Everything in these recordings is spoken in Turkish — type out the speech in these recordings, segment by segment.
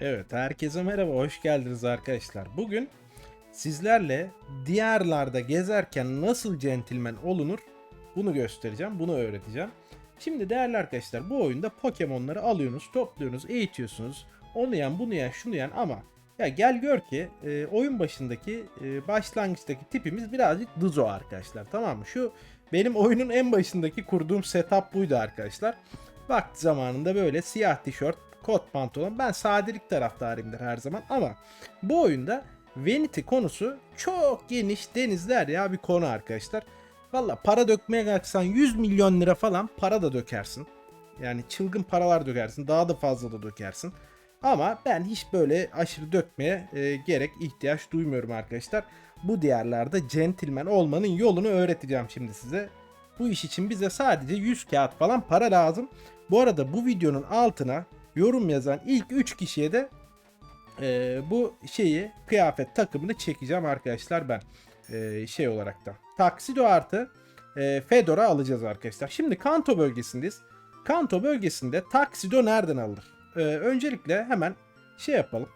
Evet, herkese merhaba, hoş geldiniz arkadaşlar. Bugün sizlerle diyarlarda gezerken nasıl centilmen olunur bunu göstereceğim, bunu öğreteceğim. Şimdi değerli arkadaşlar bu oyunda Pokemon'ları alıyorsunuz, topluyorsunuz, eğitiyorsunuz. Onu yen, bunu yen, şunu yen ama ya gel gör ki e, oyun başındaki e, başlangıçtaki tipimiz birazcık dızo arkadaşlar tamam mı? Şu benim oyunun en başındaki kurduğum setup buydu arkadaşlar. Vakti zamanında böyle siyah tişört, kot pantolon. Ben sadelik taraftarıyımdır her zaman ama bu oyunda Vanity konusu çok geniş denizler ya bir konu arkadaşlar. Valla para dökmeye kalksan 100 milyon lira falan para da dökersin. Yani çılgın paralar dökersin. Daha da fazla da dökersin. Ama ben hiç böyle aşırı dökmeye e, gerek ihtiyaç duymuyorum arkadaşlar. Bu diyarlarda centilmen olmanın yolunu öğreteceğim şimdi size. Bu iş için bize sadece 100 kağıt falan para lazım. Bu arada bu videonun altına yorum yazan ilk 3 kişiye de e, bu şeyi kıyafet takımını çekeceğim arkadaşlar ben e, şey olarak da. Taksido artı e, Fedora alacağız arkadaşlar. Şimdi Kanto bölgesindeyiz. Kanto bölgesinde Taksido nereden alınır? E, öncelikle hemen şey yapalım.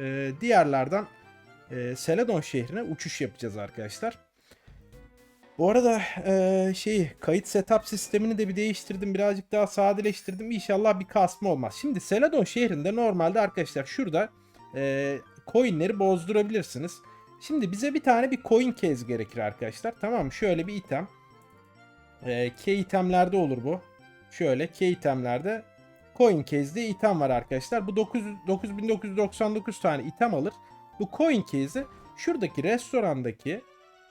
E, diğerlerden e, Seladon şehrine uçuş yapacağız arkadaşlar. Bu arada e, şeyi kayıt setup sistemini de bir değiştirdim. Birazcık daha sadeleştirdim. İnşallah bir kasma olmaz. Şimdi Seladon şehrinde normalde arkadaşlar şurada e, coinleri bozdurabilirsiniz. Şimdi bize bir tane bir coin case gerekir arkadaşlar. Tamam mı? Şöyle bir item. E, key itemlerde olur bu. Şöyle key itemlerde coin case diye item var arkadaşlar. Bu 900, 9999 tane item alır. Bu coin case'i şuradaki restorandaki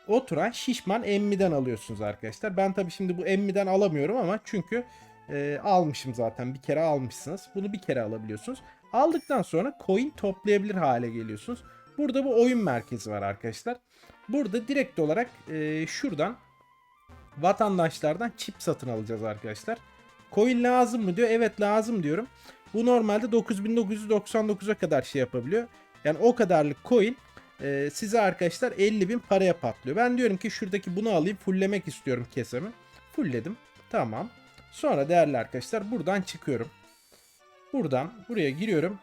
oturan şişman emmiden alıyorsunuz arkadaşlar. Ben tabi şimdi bu emmiden alamıyorum ama çünkü e, almışım zaten. Bir kere almışsınız. Bunu bir kere alabiliyorsunuz. Aldıktan sonra coin toplayabilir hale geliyorsunuz. Burada bu oyun merkezi var arkadaşlar. Burada direkt olarak e, şuradan vatandaşlardan çip satın alacağız arkadaşlar. Coin lazım mı diyor. Evet lazım diyorum. Bu normalde 9999'a kadar şey yapabiliyor. Yani o kadarlık coin e, size arkadaşlar 50 bin paraya patlıyor. Ben diyorum ki şuradaki bunu alayım fulllemek istiyorum kesemi. Fullledim. Tamam. Sonra değerli arkadaşlar buradan çıkıyorum. Buradan buraya giriyorum.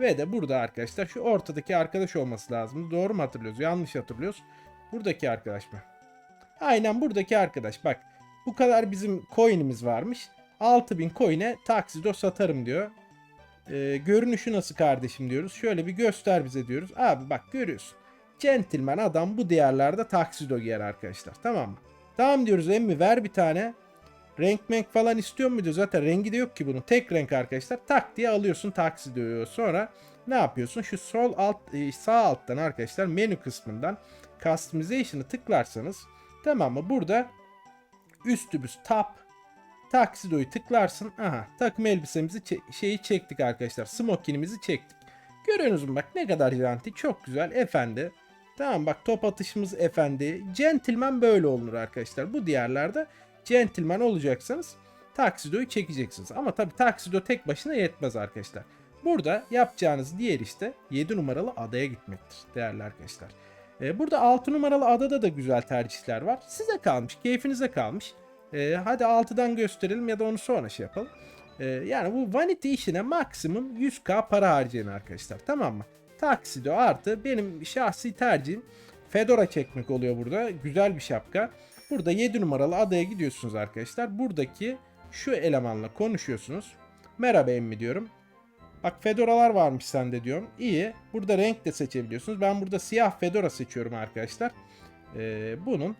Ve de burada arkadaşlar şu ortadaki arkadaş olması lazım. Doğru mu hatırlıyoruz? Yanlış hatırlıyoruz. Buradaki arkadaş mı? Aynen buradaki arkadaş. Bak bu kadar bizim coin'imiz varmış. 6000 coin'e taksido satarım diyor. Ee, görünüşü nasıl kardeşim diyoruz. Şöyle bir göster bize diyoruz. Abi bak görüyorsun. Gentleman adam bu diyarlarda taksido giyer arkadaşlar. Tamam mı? Tamam diyoruz emmi ver bir tane. Renk menk falan istiyor mu diyor. Zaten rengi de yok ki bunun. Tek renk arkadaşlar. Tak diye alıyorsun taksidoyu. Sonra ne yapıyorsun? Şu sol alt e, sağ alttan arkadaşlar menü kısmından customization'ı tıklarsanız tamam mı? Burada üstümüz top Taksido'yu tıklarsın. Aha takım elbisemizi şeyi çektik arkadaşlar. Smokinimizi çektik. Görüyorsunuz bak ne kadar janti. Çok güzel efendi. Tamam bak top atışımız efendi. Gentleman böyle olunur arkadaşlar. Bu diğerlerde gentleman olacaksanız Taksido'yu çekeceksiniz. Ama tabi Taksido tek başına yetmez arkadaşlar. Burada yapacağınız diğer işte 7 numaralı adaya gitmektir değerli arkadaşlar. Ee, burada 6 numaralı adada da güzel tercihler var. Size kalmış, keyfinize kalmış. Ee, hadi 6'dan gösterelim ya da onu sonra şey yapalım. Ee, yani bu vanity işine maksimum 100k para harcayın arkadaşlar tamam mı? Taksido artı benim şahsi tercihim Fedora çekmek oluyor burada. Güzel bir şapka. Burada 7 numaralı adaya gidiyorsunuz arkadaşlar. Buradaki şu elemanla konuşuyorsunuz. Merhaba emmi diyorum. Bak fedoralar varmış sende diyorum. İyi. Burada renk de seçebiliyorsunuz. Ben burada siyah fedora seçiyorum arkadaşlar. Ee, bunun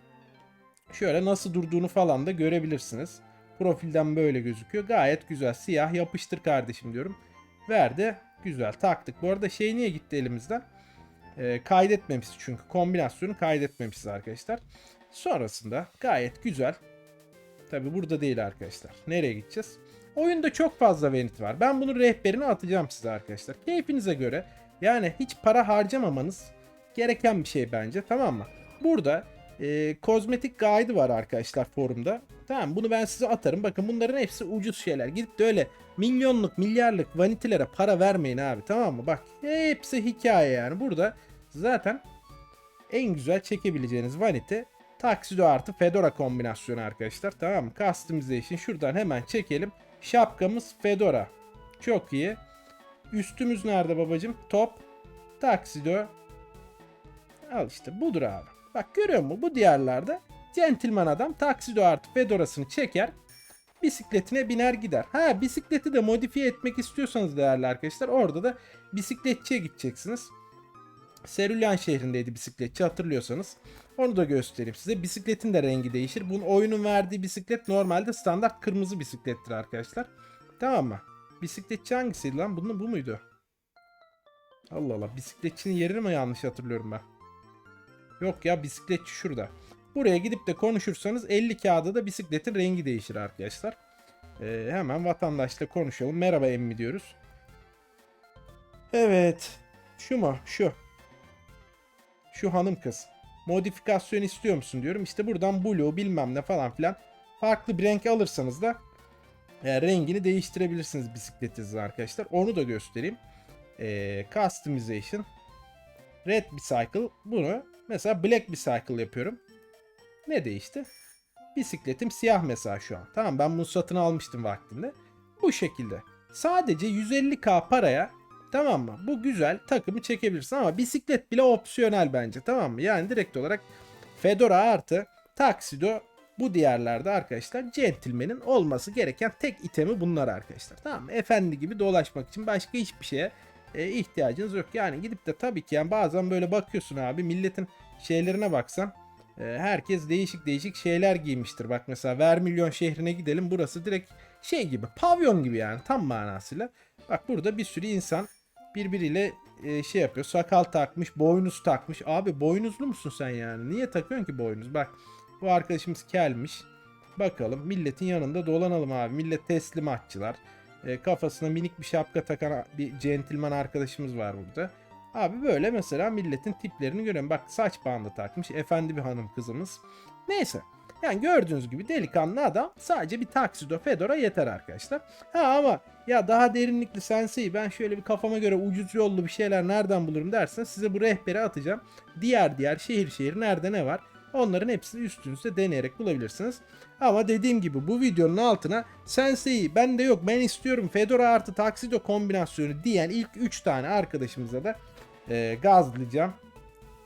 şöyle nasıl durduğunu falan da görebilirsiniz. Profilden böyle gözüküyor. Gayet güzel. Siyah yapıştır kardeşim diyorum. Verdi. Güzel taktık. Bu arada şey niye gitti elimizden? Ee, kaydetmemişiz çünkü. Kombinasyonu kaydetmemişiz arkadaşlar. Sonrasında gayet güzel. Tabi burada değil arkadaşlar. Nereye gideceğiz? Oyunda çok fazla vanity var. Ben bunun rehberini atacağım size arkadaşlar. Keyfinize göre yani hiç para harcamamanız gereken bir şey bence tamam mı? Burada e, kozmetik guide var arkadaşlar forumda. Tamam bunu ben size atarım. Bakın bunların hepsi ucuz şeyler. Gidip de öyle milyonluk milyarlık vanitilere para vermeyin abi tamam mı? Bak hepsi hikaye yani. Burada zaten en güzel çekebileceğiniz vanity Taksido artı Fedora kombinasyonu arkadaşlar. Tamam mı? Customization şuradan hemen çekelim. Şapkamız Fedora. Çok iyi. Üstümüz nerede babacım? Top. Taksido. Al işte budur abi. Bak görüyor musun? Bu diğerlerde centilman adam taksido artı fedorasını çeker. Bisikletine biner gider. Ha bisikleti de modifiye etmek istiyorsanız değerli arkadaşlar orada da bisikletçiye gideceksiniz. Serülyan şehrindeydi bisikletçi hatırlıyorsanız. Onu da göstereyim size. Bisikletin de rengi değişir. Bunun oyunun verdiği bisiklet normalde standart kırmızı bisiklettir arkadaşlar. Tamam mı? Bisikletçi hangisiydi lan? Bunun bu muydu? Allah Allah. Bisikletçinin yerini mi yanlış hatırlıyorum ben? Yok ya bisikletçi şurada. Buraya gidip de konuşursanız 50 kağıda da bisikletin rengi değişir arkadaşlar. Ee, hemen vatandaşla konuşalım. Merhaba emmi diyoruz. Evet. Şu mu? Şu. Şu hanım kız. Modifikasyon istiyor musun diyorum. İşte buradan blue bilmem ne falan filan. Farklı bir renk alırsanız da e, rengini değiştirebilirsiniz bisikletinizin arkadaşlar. Onu da göstereyim. E, customization. Red Bicycle. Bunu mesela Black Bicycle yapıyorum. Ne değişti? Bisikletim siyah mesela şu an. Tamam ben bunu satın almıştım vaktinde. Bu şekilde. Sadece 150k paraya tamam mı? Bu güzel takımı çekebilirsin ama bisiklet bile opsiyonel bence tamam mı? Yani direkt olarak Fedora artı Taksido bu diğerlerde arkadaşlar Gentleman'in olması gereken tek itemi bunlar arkadaşlar. Tamam mı? Efendi gibi dolaşmak için başka hiçbir şeye e, ihtiyacınız yok. Yani gidip de tabii ki yani bazen böyle bakıyorsun abi milletin şeylerine baksan e, herkes değişik değişik şeyler giymiştir. Bak mesela Vermilyon şehrine gidelim. Burası direkt şey gibi pavyon gibi yani tam manasıyla. Bak burada bir sürü insan birbiriyle e, şey yapıyor. Sakal takmış, boynuz takmış. Abi boynuzlu musun sen yani? Niye takıyorsun ki boynuz? Bak bu arkadaşımız kelmiş. Bakalım milletin yanında dolanalım abi. Millet teslimatçılar. E, kafasına minik bir şapka takan bir centilman arkadaşımız var burada. Abi böyle mesela milletin tiplerini görüyorum. Bak saç bandı takmış. Efendi bir hanım kızımız. Neyse. Yani gördüğünüz gibi delikanlı adam sadece bir taksido fedora yeter arkadaşlar. Ha ama ya daha derinlikli sensei ben şöyle bir kafama göre ucuz yollu bir şeyler nereden bulurum dersen size bu rehberi atacağım. Diğer diğer şehir şehir nerede ne var onların hepsini üstünüzde deneyerek bulabilirsiniz. Ama dediğim gibi bu videonun altına sensei bende yok ben istiyorum fedora artı taksido kombinasyonu diyen ilk 3 tane arkadaşımıza da e, gazlayacağım.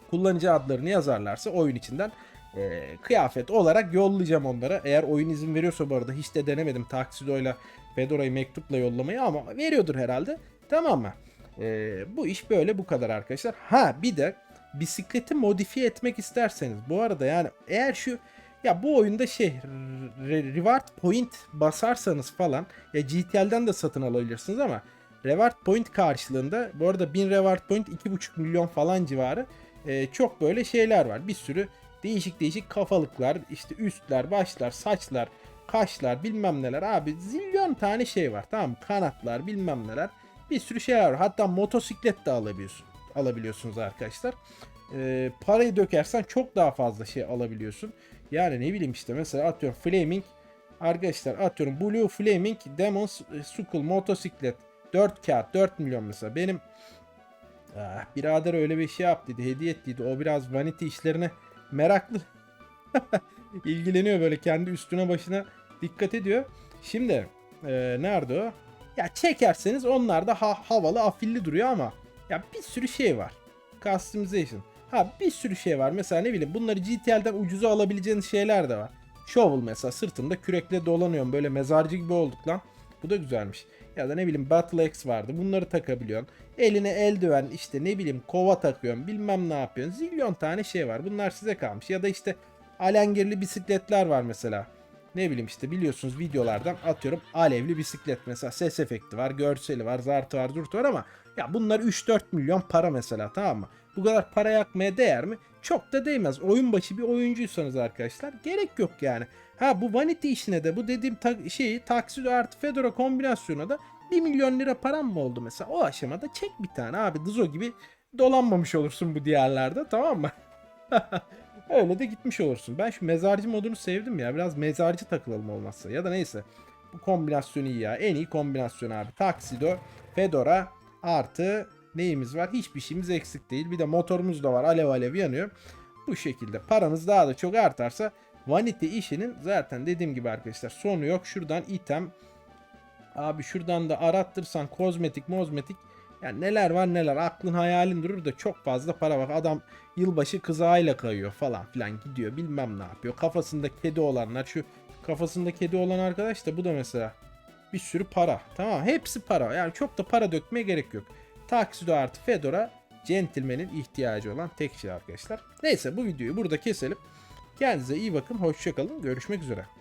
Kullanıcı adlarını yazarlarsa oyun içinden e, kıyafet olarak yollayacağım onlara. Eğer oyun izin veriyorsa bu arada hiç de denemedim Taksido'yla Fedora'yı mektupla yollamayı ama veriyordur herhalde. Tamam mı? E, bu iş böyle bu kadar arkadaşlar. Ha bir de bisikleti modifiye etmek isterseniz bu arada yani eğer şu ya bu oyunda şey re- reward point basarsanız falan ya GTL'den de satın alabilirsiniz ama reward point karşılığında bu arada 1000 reward point 2,5 milyon falan civarı e, çok böyle şeyler var. Bir sürü değişik değişik kafalıklar, işte üstler, başlar, saçlar, kaşlar, bilmem neler. Abi zilyon tane şey var. Tamam? Kanatlar, bilmem neler. Bir sürü şey var. Hatta motosiklet de alabiliyorsun. Alabiliyorsunuz arkadaşlar. Ee, parayı dökersen çok daha fazla şey alabiliyorsun. Yani ne bileyim işte mesela atıyorum Flaming arkadaşlar atıyorum Blue Flaming Demon Skull motosiklet 4 kağıt 4 milyon mesela. Benim ah, birader öyle bir şey yaptıydı hediye ettiydi. O biraz vanity işlerine meraklı. İlgileniyor böyle kendi üstüne başına dikkat ediyor. Şimdi e, nerede o? Ya çekerseniz onlar da ha- havalı afilli duruyor ama ya bir sürü şey var. Customization. Ha bir sürü şey var. Mesela ne bileyim bunları GTL'den ucuza alabileceğiniz şeyler de var. Shovel mesela sırtında kürekle dolanıyorum. Böyle mezarcı gibi olduk lan. Bu da güzelmiş. Ya da ne bileyim Battle Axe vardı. Bunları takabiliyorsun. Eline eldiven işte ne bileyim kova takıyorsun. Bilmem ne yapıyorsun. Zilyon tane şey var. Bunlar size kalmış. Ya da işte alengirli bisikletler var mesela. Ne bileyim işte biliyorsunuz videolardan atıyorum alevli bisiklet mesela ses efekti var, görseli var, zartı var, durtu var ama ya bunlar 3-4 milyon para mesela tamam mı? Bu kadar para yakmaya değer mi? Çok da değmez. Oyun başı bir oyuncuysanız arkadaşlar gerek yok yani. Ha bu vanity işine de bu dediğim ta- şeyi Taksido artı Fedora kombinasyona da 1 milyon lira param mı oldu mesela? O aşamada çek bir tane abi Dızo gibi dolanmamış olursun bu diğerlerde tamam mı? Öyle de gitmiş olursun. Ben şu mezarcı modunu sevdim ya. Biraz mezarcı takılalım olmazsa. Ya da neyse. Bu kombinasyon iyi ya. En iyi kombinasyon abi. Taksido, Fedora artı neyimiz var? Hiçbir şeyimiz eksik değil. Bir de motorumuz da var. Alev alev yanıyor. Bu şekilde paranız daha da çok artarsa vanity işinin zaten dediğim gibi arkadaşlar sonu yok. Şuradan item abi şuradan da arattırsan kozmetik mozmetik Yani neler var neler aklın hayalin durur da çok fazla para var. Adam yılbaşı kızağıyla kayıyor falan filan gidiyor bilmem ne yapıyor. Kafasında kedi olanlar şu kafasında kedi olan arkadaş da bu da mesela bir sürü para. Tamam hepsi para. Yani çok da para dökmeye gerek yok. Tuxedo artı Fedora Gentleman'in ihtiyacı olan tek şey arkadaşlar. Neyse bu videoyu burada keselim. Kendinize iyi bakın. Hoşçakalın. Görüşmek üzere.